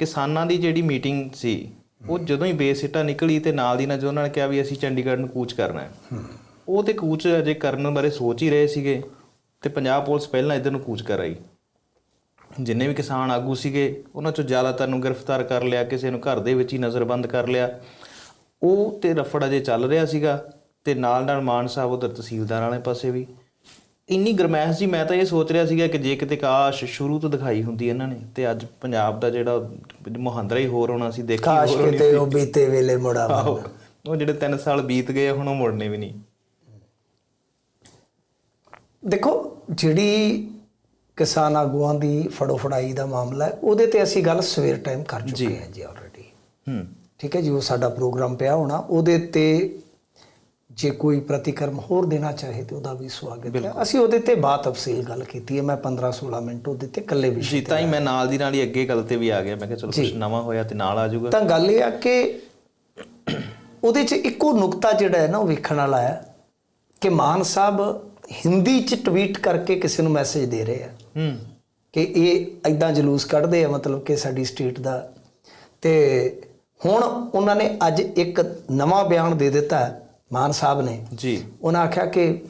ਕਿਸਾਨਾਂ ਦੀ ਜਿਹੜੀ ਮੀਟਿੰਗ ਸੀ ਉਹ ਜਦੋਂ ਹੀ ਬੇਸਿੱਟਾ ਨਿਕਲੀ ਤੇ ਨਾਲ ਦੀ ਨਾਲ ਜੋ ਉਹਨਾਂ ਨੇ ਕਿਹਾ ਵੀ ਅਸੀਂ ਚੰਡੀਗੜ੍ਹ ਨੂੰ ਕੂਚ ਕਰਨਾ ਹੈ। ਉਹ ਤੇ ਕੂਚ ਅਜੇ ਕਰਨ ਬਾਰੇ ਸੋਚ ਹੀ ਰਹੇ ਸੀਗੇ ਤੇ ਪੰਜਾਬ ਪੁਲਿਸ ਪਹਿਲਾਂ ਇਧਰ ਨੂੰ ਕੂਚ ਕਰ ਆਈ। ਜਿੰਨੇ ਵੀ ਕਿਸਾਨ ਆਗੂ ਸੀਗੇ ਉਹਨਾਂ ਚੋਂ ਜ਼ਿਆਦਾਤਰ ਨੂੰ ਗ੍ਰਿਫਤਾਰ ਕਰ ਲਿਆ ਕਿਸੇ ਨੂੰ ਘਰ ਦੇ ਵਿੱਚ ਹੀ ਨਜ਼ਰਬੰਦ ਕਰ ਲਿਆ। ਉਹ ਤੇ ਰਫੜ ਅਜੇ ਚੱਲ ਰਿਹਾ ਸੀਗਾ ਤੇ ਨਾਲ ਨਾਲ ਮਾਨ ਸਾਹਿਬ ਉਧਰ ਤਹਿਸੀਲਦਾਰ ਵਾਲੇ ਪਾਸੇ ਵੀ। ਇੰਨੀ ਗਰਮੈਸ਼ ਜੀ ਮੈਂ ਤਾਂ ਇਹ ਸੋਚ ਰਿਹਾ ਸੀਗਾ ਕਿ ਜੇ ਕਿਤੇ ਕਾਸ਼ ਸ਼ੁਰੂ ਤੋਂ ਦਿਖਾਈ ਹੁੰਦੀ ਇਹਨਾਂ ਨੇ ਤੇ ਅੱਜ ਪੰਜਾਬ ਦਾ ਜਿਹੜਾ ਮੁਹਾਂਦਰਾ ਹੀ ਹੋਰ ਹੋਣਾ ਸੀ ਦੇਖੀ ਕਾਸ਼ ਹੋਰ ਹੋਣੀ ਕਿਤੇ ਉਹ ਬੀਤੇ ਵੇਲੇ ਮੁੜਾ ਆਹੋ ਉਹ ਜਿਹੜੇ 3 ਸਾਲ ਬੀਤ ਗਏ ਹੁਣ ਉਹ ਮੁੜਨੇ ਵੀ ਨਹੀਂ। ਦੇਖੋ ਜਿਹੜੀ ਕਿਸਾਨ ਆਗੂਆਂ ਦੀ ਫੜੋ ਫੜਾਈ ਦਾ ਮਾਮਲਾ ਹੈ ਉਹਦੇ ਤੇ ਅਸੀਂ ਗੱਲ ਸਵੇਰ ਟਾਈਮ ਕਰ ਚੁੱਕੇ ਹਾਂ ਜੀ ਆਲਰੇਡੀ ਹੂੰ। ਠੀਕ ਹੈ ਜੀ ਉਹ ਸਾਡਾ ਪ੍ਰੋਗਰਾਮ ਪਿਆ ਹੋਣਾ ਉਹਦੇ ਤੇ ਜੇ ਕੋਈ ਪ੍ਰਤੀਕਰਮ ਹੋਰ ਦੇਣਾ ਚਾਹੇ ਤੇ ਉਹਦਾ ਵੀ ਸਵਾਗਤ ਹੈ। ਅਸੀਂ ਉਹਦੇ ਤੇ ਬਾਤ ਤਫਸੀਲ ਗੱਲ ਕੀਤੀ ਹੈ। ਮੈਂ 15 16 ਮਿੰਟ ਉਹਦੇ ਤੇ ਇਕੱਲੇ ਵੀ ਜੀ ਤਾਂ ਹੀ ਮੈਂ ਨਾਲ ਦੀ ਨਾਲ ਹੀ ਅੱਗੇ ਗੱਲ ਤੇ ਵੀ ਆ ਗਿਆ। ਮੈਂ ਕਿਹਾ ਚਲੋ ਕੁਝ ਨਵਾਂ ਹੋਇਆ ਤੇ ਨਾਲ ਆ ਜਾਊਗਾ। ਤਾਂ ਗੱਲ ਇਹ ਆ ਕਿ ਉਹਦੇ 'ਚ ਇੱਕੋ ਨੁਕਤਾ ਜਿਹੜਾ ਹੈ ਨਾ ਉਹ ਵੇਖਣ ਵਾਲਾ ਹੈ ਕਿ ਮਾਨ ਸਾਹਿਬ ਹਿੰਦੀ 'ਚ ਟਵੀਟ ਕਰਕੇ ਕਿਸੇ ਨੂੰ ਮੈਸੇਜ ਦੇ ਰਹੇ ਆ। ਹੂੰ। ਕਿ ਇਹ ਐਦਾਂ ਜਲੂਸ ਕੱਢਦੇ ਆ ਮਤਲਬ ਕਿ ਸਾਡੀ ਸਟੇਟ ਦਾ। ਤੇ ਹੁਣ ਉਹਨਾਂ ਨੇ ਅੱਜ ਇੱਕ ਨਵਾਂ ਬਿਆਨ ਦੇ ਦਿੱਤਾ ਹੈ, ਮਾਨ ਸਾਹਿਬ ਨੇ। ਜੀ। ਉਹਨਾਂ ਆਖਿਆ ਕਿ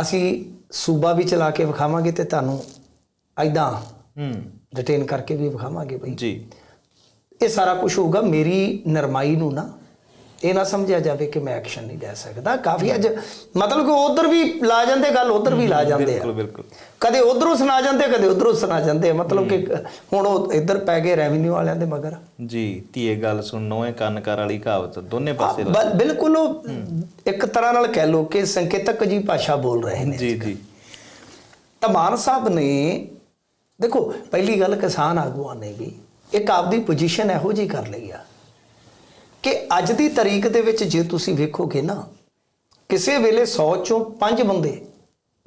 ਅਸੀਂ ਸੂਬਾ ਵੀ ਚਲਾ ਕੇ ਵਿਖਾਵਾਂਗੇ ਤੇ ਤੁਹਾਨੂੰ ਐਦਾਂ ਹੂੰ। ਡਿਟੇਨ ਕਰਕੇ ਵੀ ਵਿਖਾਵਾਂਗੇ ਬਈ। ਜੀ। ਇਹ ਸਾਰਾ ਕੁਝ ਹੋਊਗਾ ਮੇਰੀ ਨਰਮਾਈ ਨੂੰ ਨਾ ਇਹ ਨਾ ਸਮਝਿਆ ਜਾਵੇ ਕਿ ਮੈਂ ਐਕਸ਼ਨ ਨਹੀਂ ਲੈ ਸਕਦਾ। ਕਾਫੀ ਅੱਜ ਮਤਲਬ ਕਿ ਉਧਰ ਵੀ ਲਾ ਜਾਂਦੇ ਗੱਲ ਉਧਰ ਵੀ ਲਾ ਜਾਂਦੇ ਬਿਲਕੁਲ ਬਿਲਕੁਲ। ਕਦੇ ਉਧਰੋਂ ਸੁਣਾ ਜਾਂਦੇ ਕਦੇ ਉਧਰੋਂ ਸੁਣਾ ਜਾਂਦੇ। ਮਤਲਬ ਕਿ ਹੁਣ ਉਹ ਇੱਧਰ ਪੈ ਗਏ ਰੈਵਨਿਊ ਵਾਲਿਆਂ ਦੇ ਮਗਰ। ਜੀ ਧੀਏ ਗੱਲ ਸੁਣਨੋ ਇਹ ਕੰਨ ਕਰ ਵਾਲੀ ਕਹਾਵਤ ਦੋਨੇ ਪਾਸੇ ਬਿਲਕੁਲ ਉਹ ਇੱਕ ਤਰ੍ਹਾਂ ਨਾਲ ਕਹਿ ਲੋ ਕਿ ਸੰਕੇਤਕ ਜੀ ਭਾਸ਼ਾ ਬੋਲ ਰਹੇ ਨੇ ਜੀ ਜੀ। ਤਾਂ ਮਾਨ ਸਾਹਿਬ ਨੇ ਦੇਖੋ ਪਹਿਲੀ ਗੱਲ ਕਿਸਾਨ ਆਗੂਆਂ ਨੇ ਵੀ ਇੱਕ ਆਪਦੀ ਪੋਜੀਸ਼ਨ ਇਹੋ ਜੀ ਕਰ ਲਈ ਆ। ਕਿ ਅੱਜ ਦੀ ਤਾਰੀਖ ਦੇ ਵਿੱਚ ਜੇ ਤੁਸੀਂ ਵੇਖੋਗੇ ਨਾ ਕਿਸੇ ਵੇਲੇ 100 ਚੋਂ 5 ਬੰਦੇ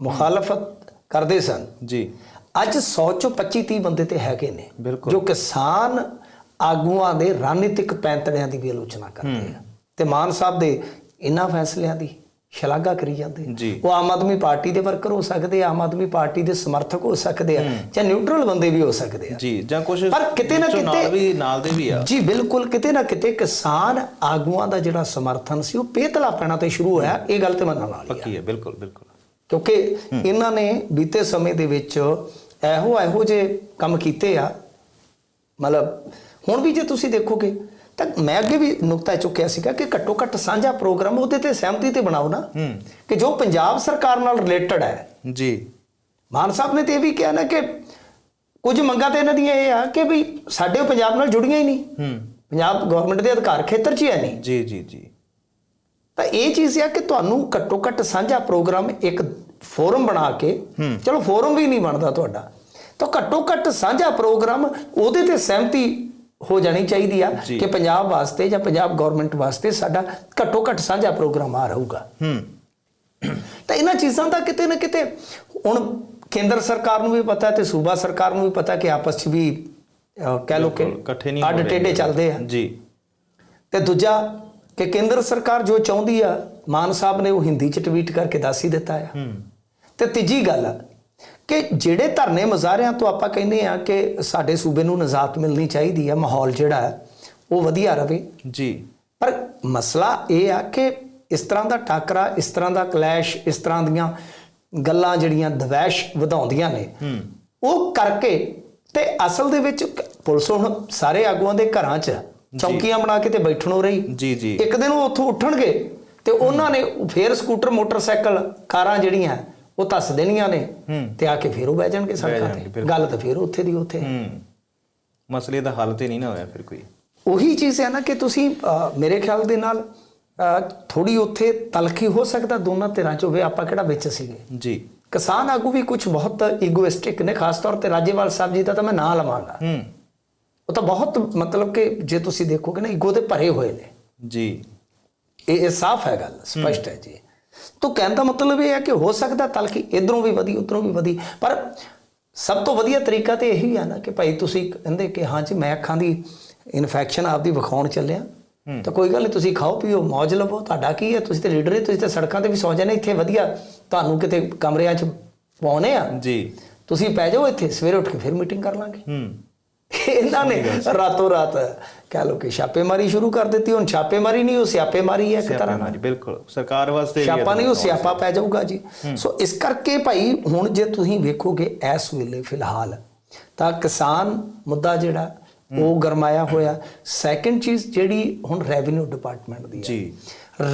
ਮੁਖਾਲਫਤ ਕਰਦੇ ਸਨ। ਜੀ। ਅੱਜ 100 ਚੋਂ 25 30 ਬੰਦੇ ਤੇ ਹੈਗੇ ਨੇ। ਜੋ ਕਿਸਾਨ ਆਗੂਆਂ ਦੇ ਰਣਨੀਤਿਕ ਪੈਂਤੜਿਆਂ ਦੀ ਵੀ ਆਲੋਚਨਾ ਕਰਦੇ ਆ। ਤੇ ਮਾਨ ਸਾਹਿਬ ਦੇ ਇਹਨਾਂ ਫੈਸਲਿਆਂ ਦੀ ਸ਼ਲਾਘਾ ਕਰੀ ਜਾਂਦੇ। ਉਹ ਆਮ ਆਦਮੀ ਪਾਰਟੀ ਦੇ ਵਰਕਰ ਹੋ ਸਕਦੇ ਆ ਆਮ ਆਦਮੀ ਪਾਰਟੀ ਦੇ ਸਮਰਥਕ ਹੋ ਸਕਦੇ ਆ ਜਾਂ ਨਿਊਟਰਲ ਬੰਦੇ ਵੀ ਹੋ ਸਕਦੇ ਆ। ਜੀ ਜਾਂ ਕੁਝ ਪਰ ਕਿਤੇ ਨਾ ਨਾਲ ਕਿਤੇ- ਵੀ ਨਾਲ ਦੇ ਵੀ ਆ। ਜੀ ਬਿਲਕੁਲ ਕਿਤੇ ਨਾ ਕਿਤੇ ਕਿਸਾਨ ਆਗੂਆਂ ਦਾ ਜਿਹੜਾ ਸਮਰਥਨ ਸੀ ਉਹ ਪੇਤਲਾ ਪੈਣਾ ਤੇ ਸ਼ੁਰੂ ਹੋਇਆ। ਇਹ ਗੱਲ ਤੇ ਮੰਨਣ ਵਾਲੀ ਆ ਪੱਕੀ ਹੈ ਬਿਲਕੁਲ ਬਿਲਕੁਲ। ਕਿਉਂਕਿ ਇਹਨਾਂ ਨੇ ਬੀਤੇ ਸਮੇਂ ਦੇ ਵਿੱਚ ਇਹੋ ਇਹੋ ਜੇ ਕੰਮ ਕੀਤੇ ਆ। ਮਤਲਬ ਹੁਣ ਵੀ ਜੇ ਤੁਸੀਂ ਦੇਖੋਗੇ ਤਾਂ ਮੈਂ ਅੱਗੇ ਵੀ ਨੁਕਤਾ ਚੁੱਕਿਆ ਸੀਗਾ ਕਿ ਘੱਟੋ ਘੱਟ ਸਾਂਝਾ ਪ੍ਰੋਗਰਾਮ ਉਹਦੇ ਤੇ ਸਹਿਮਤੀ ਤੇ ਬਣਾਓ ਨਾ। ਕਿ ਜੋ ਪੰਜਾਬ ਸਰਕਾਰ ਨਾਲ ਰਿਲੇਟਡ ਹੈ। ਜੀ। ਮਾਨ ਸਾਹਿਬ ਨੇ ਤੇ ਇਹ ਵੀ ਕਿਹਾ ਨਾ ਕਿ ਕੁਝ ਮੰਗਾਂ ਤੇ ਇਹਨਾਂ ਦੀਆਂ ਇਹ ਆ ਕਿ ਵੀ ਸਾਡੇ ਪੰਜਾਬ ਨਾਲ ਜੁੜੀਆਂ ਹੀ ਨਹੀਂ। ਹੂੰ। ਪੰਜਾਬ ਗਵਰਨਮੈਂਟ ਦੇ ਅਧਿਕਾਰ ਖੇਤਰ 'ਚ ਹੀ ਹੈ ਨਹੀਂ। ਜੀ ਜੀ ਜੀ। ਤਾਂ ਇਹ ਚੀਜ਼ ਆ ਕਿ ਤੁਹਾਨੂੰ ਘੱਟੋ ਘੱਟ ਸਾਂਝਾ ਪ੍ਰੋਗਰਾਮ ਇੱਕ ਫੋਰਮ ਬਣਾ ਕੇ ਚਲੋ ਫੋਰਮ ਵੀ ਨਹੀਂ ਬਣਦਾ ਤੁਹਾਡਾ। ਤਾਂ ਘੱਟੋ ਘੱਟ ਸਾਂਝਾ ਪ੍ਰੋਗਰਾਮ ਉਹਦੇ ਤੇ ਸਹਿਮਤੀ ਹੋ ਜਾਣੀ ਚਾਹੀਦੀ ਆ। ਕਿ ਪੰਜਾਬ ਵਾਸਤੇ ਜਾਂ ਪੰਜਾਬ ਗਵਰਨਮੈਂਟ ਵਾਸਤੇ ਸਾਡਾ ਘੱਟੋ ਘੱਟ ਸਾਂਝਾ ਪ੍ਰੋਗਰਾਮ ਆ ਰਹੂਗਾ। ਹੂੰ। ਤਾਂ ਇਹਨਾਂ ਚੀਜ਼ਾਂ ਦਾ ਕਿਤੇ ਨਾ ਕਿਤੇ ਹੁਣ ਕੇਂਦਰ ਸਰਕਾਰ ਨੂੰ ਵੀ ਪਤਾ ਤੇ ਸੂਬਾ ਸਰਕਾਰ ਨੂੰ ਵੀ ਪਤਾ ਕਿ ਆਪਸ 'ਚ ਵੀ ਕਹਿ ਲੋ ਕਿ ਇਕੱਠੇ ਨਹੀਂ ਅੱਡ। ਟੇਡੇ ਚੱਲਦੇ ਆ। ਜੀ। ਤੇ ਦੂਜਾ ਕਿ ਕੇਂਦਰ ਸਰਕਾਰ ਜੋ ਚਾਹੁੰਦੀ ਆ ਮਾਨ ਸਾਹਿਬ ਨੇ ਉਹ ਹਿੰਦੀ ਚ ਟਵੀਟ ਕਰਕੇ ਦੱਸ ਹੀ ਦਿੱਤਾ ਆ। ਹੂੰ। ਤੇ ਤੀਜੀ ਗੱਲ ਆ ਕਿ ਜਿਹੜੇ ਧਰਨੇ ਮੁਜ਼ਾਹਰਿਆਂ ਤੋਂ ਆਪਾਂ ਕਹਿੰਦੇ ਆ ਕਿ ਸਾਡੇ ਸੂਬੇ ਨੂੰ ਨਜ਼ਾਤ ਮਿਲਣੀ ਚਾਹੀਦੀ ਆ ਮਾਹੌਲ ਜਿਹੜਾ ਹੈ ਉਹ ਵਧੀਆ ਰਵੇ। ਜੀ। ਪਰ ਮਸਲਾ ਇਹ ਆ ਕਿ ਇਸ ਤਰ੍ਹਾਂ ਦਾ ਟਾਕਰਾ ਇਸ ਤਰ੍ਹਾਂ ਦਾ ਕਲੈਸ਼ ਇਸ ਤਰ੍ਹਾਂ ਦੀਆਂ ਗੱਲਾਂ ਜਿਹੜੀਆਂ ਦਵੈਸ਼ ਵਧਾਉਂਦੀਆਂ ਨੇ ਹੂੰ। ਉਹ ਕਰਕੇ ਤੇ ਅਸਲ ਦੇ ਵਿੱਚ ਪੁਲਿਸ ਹੁਣ ਸਾਰੇ ਆਗੂਆਂ ਦੇ ਘਰਾਂ 'ਚ ਚੌਕੀਆਂ ਬਣਾ ਕੇ ਤੇ ਬੈਠਣੋਂ ਰਹੀ। ਜੀ ਜੀ। ਇੱਕ ਦਿਨ ਉਹ ਉੱਥੋਂ ਉੱਠਣਗੇ ਤੇ ਉਹਨਾਂ ਨੇ ਫੇਰ ਸਕੂਟਰ ਮੋਟਰਸਾਈਕਲ ਕਾਰਾਂ ਜਿਹੜੀਆਂ ਉਹ ਧੱਸ ਦੇਣੀਆਂ ਨੇ। ਤੇ ਆ ਕੇ ਫੇਰ ਉਹ ਬਹਿ ਜਾਣਗੇ ਸੜਕਾਂ ਤੇ। ਗੱਲ ਤਾਂ ਫੇਰ ਉੱਥੇ ਦੀ ਉੱਥੇ। ਮਸਲੇ ਦਾ ਹੱਲ ਤੇ ਨਹੀਂ ਨਾ ਹੋਇਆ ਫਿਰ ਕੋਈ। ਉਹੀ ਚੀਜ਼ ਹੈ ਨਾ ਕਿ ਤੁਸੀਂ ਮੇਰੇ ਖਿਆਲ ਦੇ ਨਾਲ ਥੋੜੀ ਉੱਥੇ ਤਲਖੀ ਹੋ ਸਕਦਾ ਦੋਨਾਂ ਧਿਰਾਂ ਚ ਹੋਵੇ ਆਪਾਂ ਕਿਹੜਾ ਵਿੱਚ ਸੀਗੇ? ਜੀ। ਕਿਸਾਨ ਆਗੂ ਵੀ ਕੁਝ ਬਹੁਤ ਈਗੋਇਸਟਿਕ ਨੇ ਖਾਸ ਤੌਰ ਤੇ ਰਾਜੇਵਾਲ ਸਾਹਿਬ ਜੀ ਦਾ ਤਾਂ ਮੈਂ ਨਾਂ ਲਵਾਂਗਾ। ਹੂੰ। ਉਹ ਤਾਂ ਬਹੁਤ ਮਤਲਬ ਕਿ ਜੇ ਤੁਸੀਂ ਦੇਖੋਗੇ ਨਾ ਈਗੋ ਦੇ ਭਰੇ ਹੋਏ ਨੇ। ਜੀ। ਇਹ ਸਾਫ਼ ਹੈ ਗੱਲ ਸਪਸ਼ਟ ਹੈ ਜੀ। ਤੋ ਕਹਿਣ ਦਾ ਮਤਲਬ ਇਹ ਹੈ ਕਿ ਹੋ ਸਕਦਾ ਤਲਖੀ ਇਧਰੋਂ ਵੀ ਵਧੀ ਉਧਰੋਂ ਵੀ ਵਧੀ। ਪਰ ਸਭ ਤੋਂ ਵਧੀਆ ਤਰੀਕਾ ਤੇ ਇਹੀ ਹੈ ਨਾ ਕਿ ਭਾਈ ਤੁਸੀਂ ਕਹਿੰਦੇ ਕਿ ਹਾਂ ਜੀ ਮੈਂ ਅੱਖਾਂ ਦੀ ਇਨਫੈਕਸ਼ਨ ਆਪਦੀ ਵਿਖਾਉਣ ਚੱਲਿਆ। ਤਾਂ ਕੋਈ ਗੱਲ ਨਹੀਂ ਤੁਸੀਂ ਖਾਓ ਪੀਓ ਮौज ਲਵੋ ਤੁਹਾਡਾ ਕੀ ਹੈ? ਤੁਸੀਂ ਤੇ ਲੀਡਰ ਹੀ ਤੁਸੀਂ ਤੇ ਸੜਕਾਂ ਤੇ ਵੀ ਸੌ ਜਾਂਦੇ ਇੱਥੇ ਵਧੀਆ। ਤੁਹਾਨੂੰ ਕਿਤੇ ਕਮਰਿਆਂ 'ਚ ਪਾਉਨੇ ਆ। ਜੀ। ਤੁਸੀਂ ਪੈ ਜਾਓ ਇੱਥੇ ਸਵੇਰੇ ਉੱਠ ਕੇ ਫਿਰ ਮੀਟਿੰਗ ਕਰ ਲਾਂਗੇ। ਹੂੰ। ਇਹਨਾਂ ਨੇ ਰਾਤੋਂ ਰਾਤ ਕਹਿ ਲੋ ਕਿ ਛਾਪੇਮਾਰੀ ਸ਼ੁਰੂ ਕਰ ਦਿੱਤੀ ਹੁਣ ਛਾਪੇਮਾਰੀ ਨਹੀਂ ਉਹ ਸਿਆਪੇਮਾਰੀ ਹੈ ਇੱਕ ਤਰ੍ਹਾਂ ਨਾਲ। ਬਿਲਕੁਲ। ਸਰਕਾਰ ਵਾਸਤੇ ਸਿਆਪਾ ਨਹੀਂ ਉਹ ਸਿਆਪਾ ਪੈ ਜਾਊਗਾ ਜੀ। ਸੋ ਇਸ ਕਰਕੇ ਭਾਈ ਹੁਣ ਜੇ ਤੁਸੀਂ ਵੇਖੋਗੇ ਇਸ ਵੇਲੇ ਫਿਲਹਾਲ ਤਾਂ ਕਿਸਾਨ ਮੁੱਦਾ ਜਿਹੜਾ ਉਹ ਗਰਮਾਇਆ ਹੋਇਆ। ਸੈਕੰਡ ਚੀਜ਼ ਜਿਹੜੀ ਹੁਣ ਰੈਵਨਿਊ ਡਿਪਾਰਟਮੈਂਟ ਦੀ ਹੈ। ਜੀ।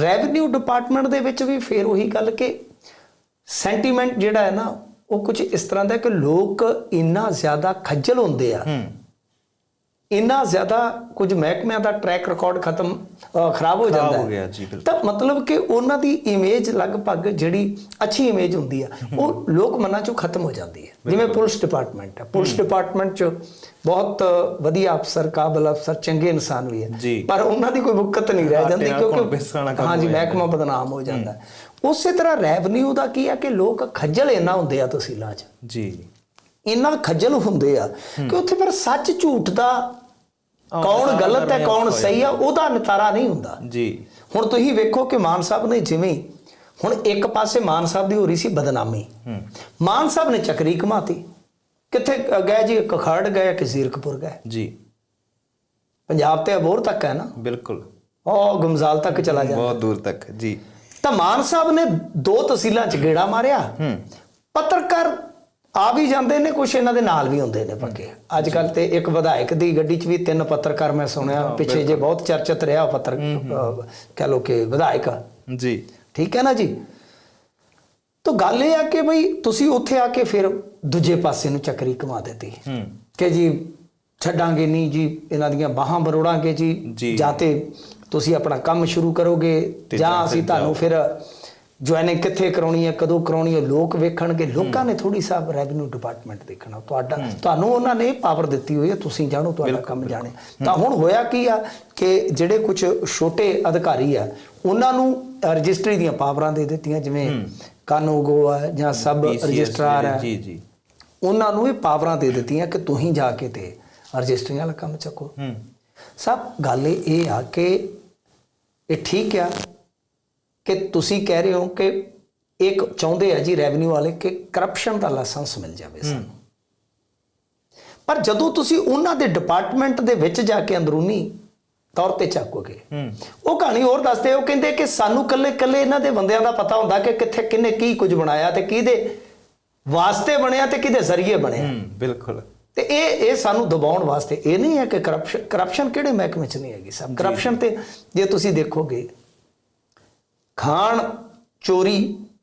ਰੈਵਨਿਊ ਡਿਪਾਰਟਮੈਂਟ ਦੇ ਵਿੱਚ ਵੀ ਫੇਰ ਉਹੀ ਗੱਲ ਕਿ ਸੈਂਟੀਮੈਂਟ ਜਿਹੜਾ ਹੈ ਨਾ ਉਹ ਕੁਝ ਇਸ ਤਰ੍ਹਾਂ ਦਾ ਕਿ ਲੋਕ ਇੰਨਾ ਜ਼ਿਆਦਾ ਖੱਜਲ ਹੁੰਦੇ ਆ। ਇੰਨਾ ਜ਼ਿਆਦਾ ਕੁਝ ਮਹਿਕਮਿਆਂ ਦਾ ਟਰੈਕ ਰਿਕਾਰਡ ਖਤਮ ਖਰਾਬ ਹੋ ਜਾਂਦਾ ਹੋ ਤਾਂ ਮਤਲਬ ਕਿ ਉਹਨਾਂ ਦੀ ਇਮੇਜ ਲਗਭਗ ਜਿਹੜੀ ਅੱਛੀ ਇਮੇਜ ਹੁੰਦੀ ਆ ਉਹ ਲੋਕ ਮਨਾਂ ਚੋਂ ਖਤਮ ਹੋ ਜਾਂਦੀ ਹੈ। ਜਿਵੇਂ ਪੁਲਿਸ ਡਿਪਾਰਟਮੈਂਟ ਹੈ ਪੁਲਿਸ ਡਿਪਾਰਟਮੈਂਟ ਚ ਬਹੁਤ ਵਧੀਆ ਅਫਸਰ ਕਾਬਲ ਅਫਸਰ ਚੰਗੇ ਇਨਸਾਨ ਵੀ। ਹੈ। ਪਰ ਉਹਨਾਂ ਦੀ ਕੋਈ ਮੁਕਤ ਨਹੀਂ ਰਹਿ ਜਾਂਦੀ ਕਿਉਂਕਿ ਹਾਂਜੀ ਮਹਿਕਮਾ ਬਦਨਾਮ ਹੋ ਜਾਂਦਾ। ਉਸੇ ਤਰ੍ਹਾਂ ਰੈਵਨਿਊ ਦਾ ਕੀ ਹੈ ਕਿ ਲੋਕ ਖੱਜਲ ਇੰਨਾ ਹੁੰਦੇ ਆ ਤਹਿਸੀਲਾਂ 'ਚ। ਜੀ। ਇੰਨਾ ਖੱਜਲ ਹੁੰਦੇ ਆ ਕਿ ਉੱਥੇ ਫਿਰ ਸੱਚ ਝੂਠ ਦਾ ਕੌਣ ਗਲਤ ਹੈ ਕੌਣ ਹੋ ਸਹੀ ਆ ਉਹਦਾ ਨਿਤਾਰਾ ਨਹੀਂ ਹੁੰਦਾ। ਜੀ। ਹੁਣ ਤੁਸੀਂ ਵੇਖੋ ਕਿ ਮਾਨ ਸਾਹਿਬ ਨੇ ਜਿਵੇਂ ਹੁਣ ਇੱਕ ਪਾਸੇ ਮਾਨ ਸਾਹਿਬ ਦੀ ਹੋ ਰਹੀ ਸੀ ਬਦਨਾਮੀ। ਹੂੰ। ਮਾਨ ਸਾਹਿਬ ਨੇ ਚੱਕਰੀ ਘਮਾਤੀ। ਕਿੱਥੇ ਗਏ ਜੀ ਕਖਾੜ ਗਏ ਕਿ ਜ਼ੀਰਕਪੁਰ ਗਏ। ਜੀ। ਪੰਜਾਬ ਤੇ ਅਬੋਰ ਤੱਕ ਹੈ ਨਾ? ਬਿਲਕੁਲ। ਉਹ ਗਮਜ਼ਾਲ ਤੱਕ ਚਲਾ ਜਾਂਦਾ। ਬਹੁਤ ਦੂਰ ਤੱਕ ਜੀ। ਤਾਂ ਮਾਨ ਸਾਹਿਬ ਨੇ ਦੋ ਤਹਿਸੀਲਾਂ 'ਚ ਗੇੜਾ ਮਾਰਿਆ। ਹੂੰ। ਪੱਤਰਕਾਰ ਆ ਵੀ ਜਾਂਦੇ ਨੇ ਕੁਛ ਇਹਨਾਂ ਦੇ ਨਾਲ ਵੀ ਹੁੰਦੇ ਨੇ ਪੱਕੇ। ਅੱਜ ਕੱਲ ਤੇ ਇੱਕ ਵਿਧਾਇਕ ਦੀ ਗੱਡੀ 'ਚ ਵੀ ਤਿੰਨ ਪੱਤਰਕਾਰ ਮੈਂ ਸੁਣਿਆ ਪਿੱਛੇ ਜੇ ਬਹੁਤ ਚਰਚਿਤ ਰਿਹਾ ਪੱਤਰ ਕਹਿ ਲੋ ਕਿ ਵਿਧਾਇਕ। ਜੀ। ਠੀਕ ਹੈ ਨਾ ਜੀ? ਤਾਂ ਗੱਲ ਇਹ ਆ ਕਿ ਬਈ ਤੁਸੀਂ ਉੱਥੇ ਆ ਕੇ ਫਿਰ ਦੂਜੇ ਪਾਸੇ ਨੂੰ ਚੱਕਰੀ ਘੁਮਾ ਦਿੱਤੀ। ਹੂੰ। ਕਿ ਜੀ ਛੱਡਾਂਗੇ ਨਹੀਂ ਜੀ ਇਹਨਾਂ ਦੀਆਂ ਬਾਹਾਂ ਬਰੋੜਾਂਗੇ ਜੀ। ਜੀ। ਤੇ ਤੁਸੀਂ ਆਪਣਾ ਕੰਮ ਸ਼ੁਰੂ ਕਰੋਗੇ ਜਾਂ ਅਸੀਂ ਤੁਹਾਨੂੰ ਫਿਰ ਜੁਆਇਨਿੰਗ ਕਿੱਥੇ ਕਰਾਉਣੀ ਹੈ ਕਦੋਂ ਕਰਾਉਣੀ ਹੈ ਲੋਕ ਵੇਖਣਗੇ ਲੋਕਾਂ ਨੇ ਥੋੜੀ ਸਾਹਿਬ ਰੈਵਨਿਊ ਡਿਪਾਰਟਮੈਂਟ ਦੇਖਣਾ ਤੁਹਾਡਾ ਤੁਹਾਨੂੰ ਉਹਨਾਂ ਨੇ ਪਾਵਰ ਦਿੱਤੀ ਹੋਈ ਹੈ ਤੁਸੀਂ ਜਾਣੋ ਤੁਹਾਡਾ ਕੰਮ ਜਾਣੇ। ਤਾਂ ਹੁਣ ਹੋਇਆ ਕੀ ਆ ਕਿ ਜਿਹੜੇ ਕੁਝ ਛੋਟੇ ਅਧਿਕਾਰੀ ਆ ਉਹਨਾਂ ਨੂੰ ਰਜਿਸਟਰੀ ਦੀਆਂ ਪਾਵਰਾਂ ਦੇ ਦਿੱਤੀਆਂ ਜਿਵੇਂ ਕਾਨੂੰਗੋ ਆ ਜਾਂ ਸਬ ਰਜਿਸਟਰਾਰ ਆ। ਜੀ ਜੀ। ਉਹਨਾਂ ਨੂੰ ਇਹ ਪਾਵਰਾਂ ਦੇ ਦਿੱਤੀਆਂ ਕਿ ਤੁਸੀਂ ਜਾ ਕੇ ਤੇ ਰਜਿਸਟਰੀ ਵਾਲਾ ਕੰਮ ਚੱਕੋ। ਹੂੰ। ਸਭ ਗੱਲ ਇਹ ਆ ਕਿ ਇਹ ਠੀਕ ਆ ਕਿ ਤੁਸੀਂ ਕਹਿ ਰਹੇ ਹੋ ਕਿ ਇੱਕ ਚਾਹੁੰਦੇ ਆ ਜੀ ਰੈਵਨਿਊ ਵਾਲੇ ਕਿ ਕਰਪਸ਼ਨ ਦਾ ਲਾਇਸੈਂਸ ਮਿਲ ਜਾਵੇ ਸਾਨੂੰ। ਪਰ ਜਦੋਂ ਤੁਸੀਂ ਉਹਨਾਂ ਦੇ ਡਿਪਾਰਟਮੈਂਟ ਦੇ ਵਿੱਚ ਜਾ ਕੇ ਅੰਦਰੂਨੀ ਤੌਰ ਤੇ ਚੱਕੋਗੇ ਉਹ ਕਹਾਣੀ ਹੋਰ ਦੱਸਦੇ ਉਹ ਕਹਿੰਦੇ ਕਿ ਸਾਨੂੰ ਕੱਲੇ ਕੱਲੇ ਇਹਨਾਂ ਦੇ ਬੰਦਿਆਂ ਦਾ ਪਤਾ ਹੁੰਦਾ ਕਿ ਕਿੱਥੇ ਕਿੰਨੇ ਕੀ ਕੁਝ ਬਣਾਇਆ ਤੇ ਕਿਹਦੇ ਵਾਸਤੇ ਬਣਿਆ ਤੇ ਕਿਹਦੇ ਜ਼ਰੀਏ ਬਣਿਆ। ਬਿਲਕੁਲ। ਤੇ ਇਹ ਇਹ ਸਾਨੂੰ ਦਬਾਉਣ ਵਾਸਤੇ ਇਹ ਨਹੀਂ ਹੈ ਕਿ ਕਰਪਸ਼ਨ ਕਰਪਸ਼ਨ ਕਿਹੜੇ ਮਹਿਕਮੇ 'ਚ ਨਹੀਂ ਹੈਗੀ ਸਭ ਕਰਪਸ਼ਨ ਤੇ ਜੇ ਤੁਸੀਂ ਦੇਖੋਗੇ ਖਾਣ ਚੋਰੀ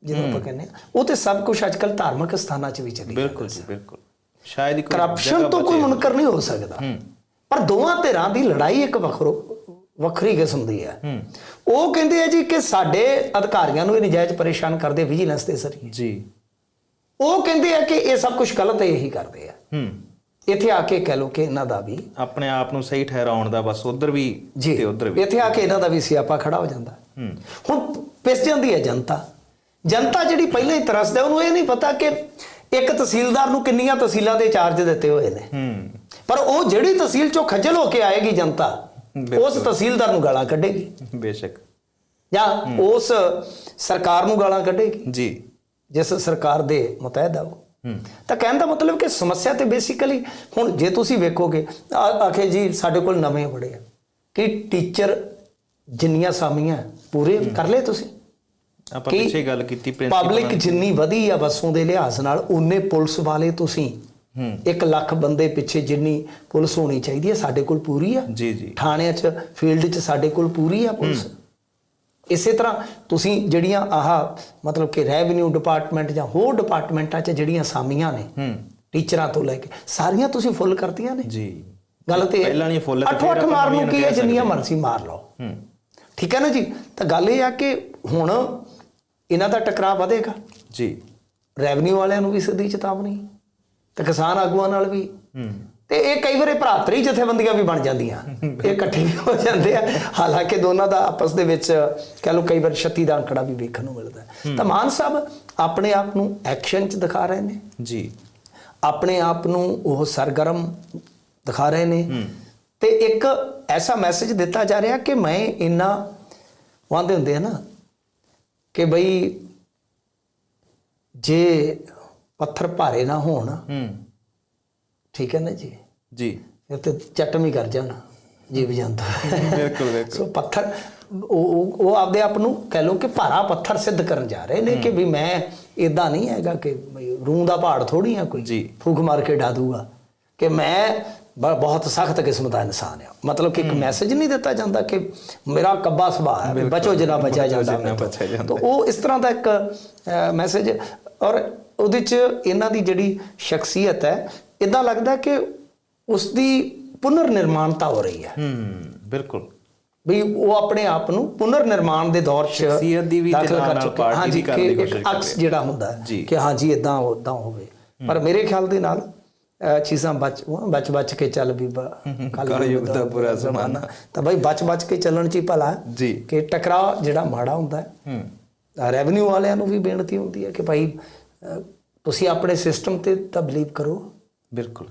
ਜਿਹਨੂੰ ਆਪਾਂ ਕਹਿੰਦੇ ਆ ਉਹ ਤੇ ਸਭ ਕੁਝ ਅੱਜਕੱਲ ਧਾਰਮਿਕ ਸਥਾਨਾਂ 'ਚ ਵੀ ਚੱਲੀ ਬਿਲਕੁਲ ਜੀ ਬਿਲਕੁਲ। ਸ਼ਾਇਦ ਹੀ ਕੋਈ ਕਰਪਸ਼ਨ ਤੋਂ ਕੋਈ। ਮੁਨਕਰ ਨਹੀਂ ਹੋ ਸਕਦਾ। ਪਰ ਦੋਵਾਂ ਧਿਰਾਂ ਦੀ ਲੜਾਈ ਇੱਕ ਵੱਖਰੋ ਵੱਖਰੀ ਕਿਸਮ ਦੀ ਹੈ। ਉਹ ਕਹਿੰਦੇ ਆ ਜੀ ਕਿ ਸਾਡੇ ਅਧਿਕਾਰੀਆਂ ਨੂੰ ਇਹ ਨਜਾਇਜ਼ ਪਰੇਸ਼ਾਨ ਕਰਦੇ ਵਿਜੀਲੈਂਸ ਦੇ ਜ਼ਰੀਏ। ਜੀ। ਉਹ ਕਹਿੰਦੇ ਆ ਕਿ ਇਹ ਸਭ ਕੁਝ ਗਲਤ ਹੈ ਇਹੀ ਕਰਦੇ ਆ। ਹੂੰ। ਇੱਥੇ ਆ ਕੇ ਕਹਿ ਲੋ ਕਿ ਇਹਨਾਂ ਦਾ ਵੀ ਆਪਣੇ ਆਪ ਨੂੰ ਸਹੀ ਠਹਿਰਾਉਣ ਦਾ ਬਸ ਉਧਰ ਵੀ ਤੇ ਉਧਰ ਵੀ। ਇੱਥੇ ਆ ਕੇ ਇਹਨਾਂ ਦਾ ਵੀ ਸਿਆਪਾ ਖੜਾ ਹੋ ਜਾਂਦਾ। ਹੁਣ ਪਿਸ ਜਾਂਦੀ ਹੈ ਜਨਤਾ। ਜਨਤਾ ਜਿਹੜੀ ਪਹਿਲਾਂ ਹੀ ਤਰਸਦਾ ਉਹਨੂੰ ਇਹ ਨਹੀਂ ਪਤਾ ਕਿ ਇੱਕ ਤਹਿਸੀਲਦਾਰ ਨੂੰ ਕਿੰਨੀਆਂ ਤਹਿਸੀਲਾਂ ਦੇ ਚਾਰਜ ਦਿੱਤੇ ਹੋਏ ਨੇ। ਹੂੰ। ਪਰ ਉਹ ਜਿਹੜੀ ਤਹਿਸੀਲ ਚੋਂ ਖੱਜਲ ਹੋ ਕੇ ਆਏਗੀ ਜਨਤਾ। ਉਸ ਤਹਿਸੀਲਦਾਰ ਨੂੰ ਗਾਲਾਂ ਕੱਢੇਗੀ। ਬੇਸ਼ੱਕ। ਜਾਂ ਉਸ ਸਰਕਾਰ ਨੂੰ ਗਾਲਾਂ ਕੱਢੇਗੀ। ਜੀ। ਜਿਸ ਸਰਕਾਰ ਦੇ ਮੁਤਹਿਦ ਆ ਉਹ। ਹੂੰ। ਤਾਂ ਕਹਿਣ ਦਾ ਮਤਲਬ ਕਿ ਸਮੱਸਿਆ ਤੇ ਬੇਸਿਕਲੀ ਹੁਣ ਜੇ ਤੁਸੀਂ ਵੇਖੋਗੇ ਆਖੇ ਜੀ ਸਾਡੇ ਕੋਲ ਨਵੇਂ ਬੜੇ ਆ। ਕਿ ਟੀਚਰ ਜਿੰਨੀਆਂ ਸਾਮੀਆਂ ਪੂਰੇ ਕਰ ਲਏ ਤੁਸੀਂ? ਆਪਾਂ ਪਿੱਛੇ ਗੱਲ ਕੀਤੀ ਪ੍ਰਿੰਸੀਪਲ ਪਬਲਿਕ ਜਿੰਨੀ ਵਧੀ ਆ ਵਸੋਂ ਦੇ ਲਿਹਾਜ਼ ਨਾਲ ਉਨੇ ਪੁਲਿਸ ਵਾਲੇ ਤੁਸੀਂ। ਹੂੰ। 1 ਲੱਖ ਬੰਦੇ ਪਿੱਛੇ ਜਿੰਨੀ ਪੁਲਿਸ ਹੋਣੀ ਚਾਹੀਦੀ ਹੈ ਸਾਡੇ ਕੋਲ ਪੂਰੀ ਆ। ਜੀ ਜੀ। ਥਾਣਿਆਂ 'ਚ ਫੀਲਡ 'ਚ ਸਾਡੇ ਕੋਲ ਪੂਰੀ ਆ ਪੁਲਿਸ। ਇਸੇ ਤਰ੍ਹਾਂ ਤੁਸੀਂ ਜਿਹੜੀਆਂ ਆਹ ਮਤਲਬ ਕਿ ਰੈਵਨਿਊ ਡਿਪਾਰਟਮੈਂਟ ਜਾਂ ਹੋਰ ਡਿਪਾਰਟਮੈਂਟਾਂ 'ਚ ਜਿਹੜੀਆਂ ਸਾਮੀਆਂ ਨੇ ਹੂੰ। ਟੀਚਰਾਂ ਤੋਂ ਲੈ ਕੇ ਸਾਰੀਆਂ ਤੁਸੀਂ ਫੁੱਲ ਕਰਤੀਆਂ ਨੇ। ਜੀ। ਗੱਲ ਤੇ ਪਹਿਲਾਂ ਨਹੀਂ ਅੱਠੋ ਫਿਰ ਅੱਠ ਆਪਾਂ ਮਾਰ ਨਵੀਆਂ ਨੂੰ ਕੀ ਹੈ ਜਿੰਨੀਆਂ। ਮਰਜ਼ੀ ਮਾਰ ਲਓ। ਹੂੰ। ਠੀਕ ਹੈ ਨਾ ਜੀ? ਤਾਂ ਗੱਲ ਇਹ ਆ ਕਿ ਹੁਣ ਇਹਨਾਂ ਦਾ ਟਕਰਾਅ ਵਧੇਗਾ। ਜੀ। ਰੈਵਨਿਊ ਵਾਲਿਆਂ ਨੂੰ ਵੀ ਸਿੱਧੀ ਚੇਤਾਵਨੀ ਤੇ ਕਿਸਾਨ ਆਗੂਆਂ ਨਾਲ ਵੀ। ਹੂੰ। ਤੇ ਇਹ ਕਈ ਵਾਰੀ ਭਰਾਤਰੀ ਜਥੇਬੰਦੀਆਂ ਵੀ ਬਣ ਜਾਂਦੀਆਂ। ਇਹ ਇਕੱਠੇ ਵੀ ਹੋ ਜਾਂਦੇ ਆ। ਹਾਲਾਂਕਿ ਦੋਨਾਂ ਦਾ ਆਪਸ ਦੇ ਵਿੱਚ ਕਹ ਲਓ ਕਈ ਵਾਰ 36 ਦਾ ਅੰਕੜਾ ਵੀ ਵੇਖਣ ਨੂੰ ਮਿਲਦਾ। ਤਾਂ ਮਾਨ ਸਾਹਿਬ ਆਪਣੇ ਆਪ ਨੂੰ ਐਕਸ਼ਨ 'ਚ ਦਿਖਾ ਰਹੇ ਨੇ। ਜੀ। ਆਪਣੇ ਆਪ ਨੂੰ ਉਹ ਸਰਗਰਮ ਦਿਖਾ ਰਹੇ ਨੇ। ਹੂੰ। ਤੇ ਇੱਕ ਐਸਾ ਮੈਸੇਜ ਦਿੱਤਾ ਜਾ ਰਿਹਾ ਕਿ ਮੈਂ ਇੰਨਾ ਵਾਂਦੇ ਹੁੰਦੇ ਆ ਨਾ ਕਿ ਬਈ ਜੇ ਪੱਥਰ ਭਾਰੇ ਨਾ ਹੋਣ ਹੂੰ। ਠੀਕ ਹੈ ਨਾ ਜੀ? ਜੀ। ਇਹ ਤੇ ਚੱਟਮ ਹੀ ਕਰ ਜਾਣ ਜੀਵ ਜੰਤੂ। ਬਿਲਕੁਲ ਬਿਲਕੁਲ। ਸੋ ਪੱਥਰ ਉਹ ਉਹ- ਆਪਦੇ ਆਪ ਨੂੰ ਕਹਿ ਲਓ ਕਿ ਭਾਰਾ ਪੱਥਰ ਸਿੱਧ ਕਰਨ ਜਾ ਰਹੇ ਨੇ ਕਿ ਵੀ ਮੈਂ ਇਦਾਂ ਨਹੀਂ ਹੈਗਾ ਕਿ ਬਈ ਰੂੰ ਦਾ ਪਹਾੜ ਥੋੜੀ ਆ ਕੋਈ। ਫੂਕ ਮਾਰ ਕੇ ਢਾ ਦੂਗਾ। ਕਿ ਮੈਂ ਬਹੁਤ ਸਖਤ ਕਿਸਮ ਦਾ ਇਨਸਾਨ ਆ ਮਤਲਬ ਕਿ ਇੱਕ ਮੈਸੇਜ ਨਹੀਂ ਦਿੱਤਾ ਜਾਂਦਾ ਕਿ ਮੇਰਾ ਕੱਬਾ ਸੁਭਾਅ ਹੈ ਬਚੋ ਜਿੰਨਾ ਬਚਿਆ ਜਾਂਦਾ ਤੋਂ। ਉਹ ਇਸ ਤਰ੍ਹਾਂ ਦਾ ਇੱਕ ਮੈਸੇਜ ਔਰ ਉਹਦੇ ਚ ਇਹਨਾਂ ਦੀ ਜਿਹੜੀ ਸ਼ਖਸੀਅਤ ਹੈ ਇਦਾਂ ਲੱਗਦਾ ਕਿ ਉਸ ਦੀ ਪੁਨਰ ਨਿਰਮਾਣਤਾ ਹੋ ਰਹੀ ਹੈ ਹੂੰ ਬਿਲਕੁਲ ਵੀ ਉਹ ਆਪਣੇ ਆਪ ਨੂੰ ਪੁਨਰ ਨਿਰਮਾਣ ਦੇ ਦੌਰ 'ਚ ਸ਼ਖਸੀਅਤ ਦੀ ਵੀ ਕਰ ਨਾਲ। ਪਾਰਟੀ ਦੀ ਕਰਨ ਦੀ ਕੋਸ਼ਿਸ਼ ਕਰ ਅਕਸ। ਜਿਹੜਾ ਹੁੰਦਾ। ਕਿ ਹਾਂਜੀ ਇਦਾਂ ਉਦਾਂ ਹੋਵੇ ਪਰ ਮੇਰੇ ਖਿਆਲ ਦੇ ਨਾਲ ਚੀਜ਼ਾਂ ਬਚ ਬਚ ਬਚ ਕੇ ਚੱਲ ਵੀ ਕਲਯੁੱਗ ਦਾ ਬੁਰਾ ਜ਼ਮਾਨਾ। ਤਾਂ ਭਾਈ ਬਚ ਬਚ ਕੇ ਚੱਲਣ 'ਚ ਹੀ ਭਲਾ ਜੀ। ਕਿ ਟਕਰਾਅ ਜਿਹੜਾ ਮਾੜਾ ਹੁੰਦਾ ਹੈ। ਹੂੰ। ਰੈਵਨਿਊ ਵਾਲਿਆਂ ਨੂੰ ਵੀ ਬੇਨਤੀ ਹੁੰਦੀ ਹੈ ਕਿ ਭਾਈ ਤੁਸੀਂ ਆਪਣੇ ਸਿਸਟਮ ਤੇ ਤਾਂ ਬਲੀਵ ਕਰੋ। ਬਿਲਕੁਲ।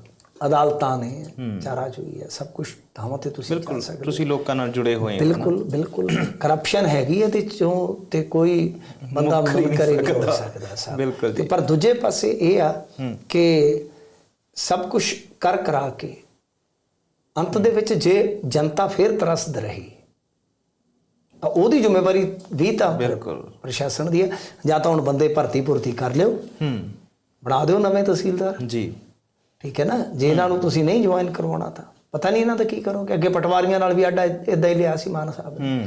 ਅਦਾਲਤਾਂ ਨੇ ਚਾਰਾ ਚੋਈ ਹੈ ਸਭ ਕੁਝ ਥਾਵਾਂ ਤੇ ਤੁਸੀਂ ਬਿਲਕੁਲ। ਸਕਦੇ ਤੁਸੀਂ ਲੋਕਾਂ ਨਾਲ ਜੁੜੇ ਹੋਏ ਹੋ ਬਿਲਕੁਲ ਬਿਲਕੁਲ। ਕਰਪਸ਼ਨ ਹੈਗੀ ਹੈ ਤੇ ਚੋਂ ਤੇ ਕੋਈ ਬੰਦਾ ਮੁੱਕਰ ਹੀ ਨਹੀਂ ਸਕਦਾ। ਬਿਲਕੁਲ। ਪਰ ਦੂਜੇ ਪਾਸੇ ਇਹ ਆ ਕਿ ਸਭ ਕੁਝ ਕਰ ਕਰਾ ਕੇ ਅੰਤ ਦੇ ਵਿੱਚ ਜੇ ਜਨਤਾ ਫੇਰ ਤਰਸਦ ਰਹੀ ਤਾਂ ਉਹਦੀ ਜ਼ਿੰਮੇਵਾਰੀ ਵੀ ਤਾਂ ਬਿਲਕੁਲ। ਪ੍ਰਸ਼ਾਸਨ ਦੀ ਹੈ। ਜਾਂ ਤਾਂ ਹੁਣ ਬੰਦੇ ਭਰਤੀ ਭੁਰਤੀ ਕਰ ਲਿਓ। ਹੂੰ। ਬਣਾ ਦਿਓ ਨਵੇਂ ਤਹਿਸੀਲਦਾਰ। ਜੀ। ਠੀਕ ਹੈ ਨਾ? ਜੇ ਇਹਨਾਂ ਨੂੰ ਤੁਸੀਂ ਨਹੀਂ ਜੁਆਇਨ ਕਰਵਾਉਣਾ ਤਾਂ। ਪਤਾ ਨਹੀਂ ਇਹਨਾਂ ਦਾ ਕੀ ਕਰੋਗੇ? ਅੱਗੇ ਪਟਵਾਰੀਆਂ ਨਾਲ ਵੀ ਆਡਾ ਇਦਾਂ ਹੀ ਲਿਆ ਸੀ ਮਾਨ ਸਾਹਿਬ ਨੇ। ਹੂੰ।